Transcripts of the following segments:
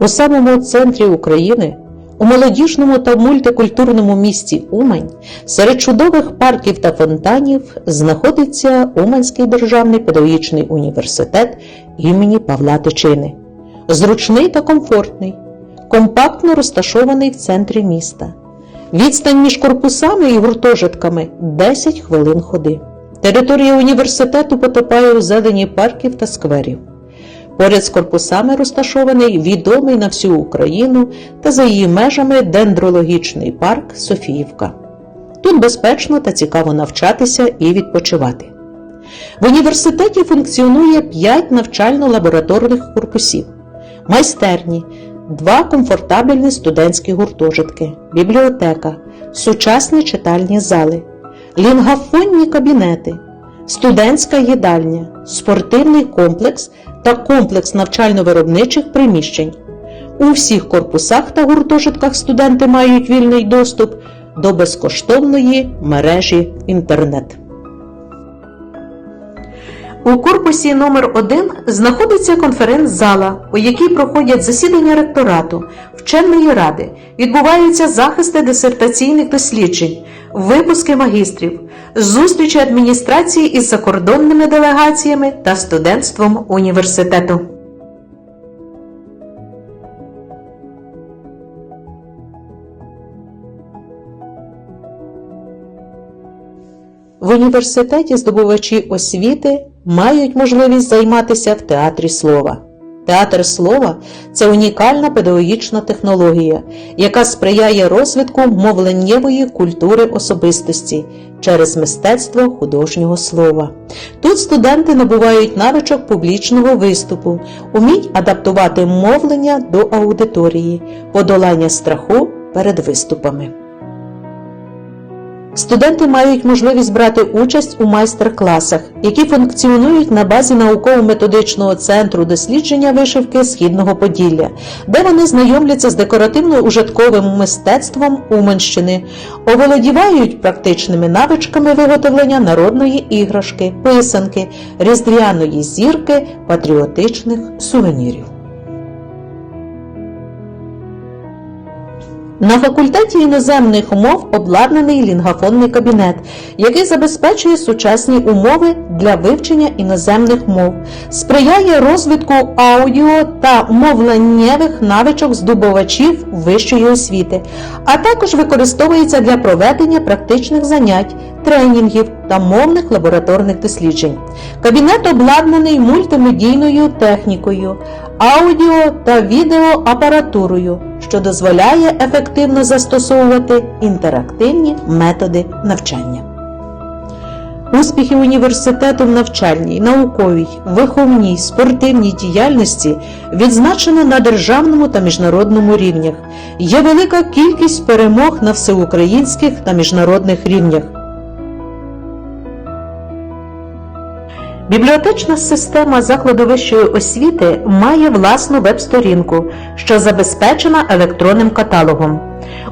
У самому центрі України, у молодіжному та мультикультурному місті Умань, серед чудових парків та фонтанів знаходиться Уманський державний педагогічний університет імені Павла Тичини. Зручний та комфортний, компактно розташований в центрі міста. Відстань між корпусами і гуртожитками 10 хвилин ходи. Територія університету потопає у зелені парків та скверів. Поряд з корпусами розташований відомий на всю Україну та за її межами дендрологічний парк Софіївка. Тут безпечно та цікаво навчатися і відпочивати. В університеті функціонує 5 навчально-лабораторних корпусів, майстерні, два комфортабельні студентські гуртожитки, бібліотека, сучасні читальні зали, лінгафонні кабінети, студентська їдальня, спортивний комплекс та комплекс навчально-виробничих приміщень. У всіх корпусах та гуртожитках студенти мають вільний доступ до безкоштовної мережі інтернет. У корпусі номер 1 знаходиться конференц-зала, у якій проходять засідання ректорату, вченої ради, відбуваються захисти дисертаційних досліджень, випуски магістрів, зустрічі адміністрації із закордонними делегаціями та студентством університету. В університеті здобувачі освіти мають можливість займатися в театрі слова. Театр слова це унікальна педагогічна технологія, яка сприяє розвитку мовленнєвої культури особистості через мистецтво художнього слова. Тут студенти набувають навичок публічного виступу, уміють адаптувати мовлення до аудиторії, подолання страху перед виступами. Студенти мають можливість брати участь у майстер-класах, які функціонують на базі науково-методичного центру дослідження вишивки Східного Поділля, де вони знайомляться з декоративно-ужитковим мистецтвом Уманщини, оволодівають практичними навичками виготовлення народної іграшки, писанки, різдвяної зірки, патріотичних сувенірів. На факультеті іноземних мов обладнаний лінгафонний кабінет, який забезпечує сучасні умови для вивчення іноземних мов, сприяє розвитку аудіо та мовленнєвих навичок здобувачів вищої освіти, а також використовується для проведення практичних занять, тренінгів та мовних лабораторних досліджень. Кабінет обладнаний мультимедійною технікою, аудіо та відеоапаратурою, що дозволяє ефективно застосовувати інтерактивні методи навчання. Успіхи університету в навчальній, науковій, виховній, спортивній діяльності відзначено на державному та міжнародному рівнях. Є велика кількість перемог на всеукраїнських та міжнародних рівнях. Бібліотечна система закладу вищої освіти має власну веб-сторінку, що забезпечена електронним каталогом.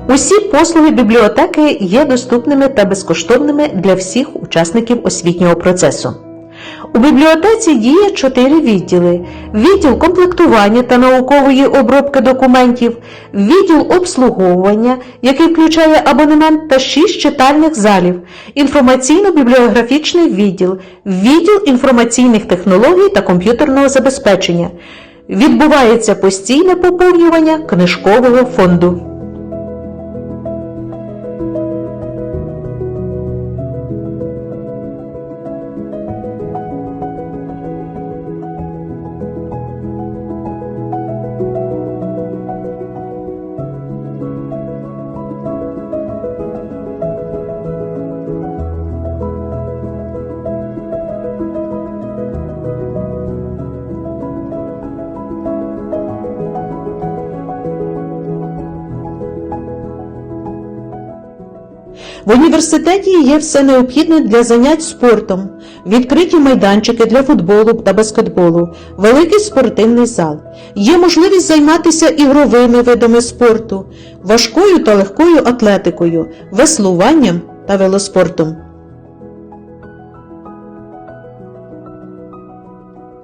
Усі послуги бібліотеки є доступними та безкоштовними для всіх учасників освітнього процесу. У бібліотеці діє чотири відділи: відділ комплектування та наукової обробки документів, відділ обслуговування, який включає абонемент та шість читальних залів, інформаційно-бібліографічний відділ, відділ інформаційних технологій та комп'ютерного забезпечення. Відбувається постійне поповнювання книжкового фонду. В університеті є все необхідне для занять спортом, відкриті майданчики для футболу та баскетболу, великий спортивний зал. Є можливість займатися ігровими видами спорту, важкою та легкою атлетикою, веслуванням та велоспортом.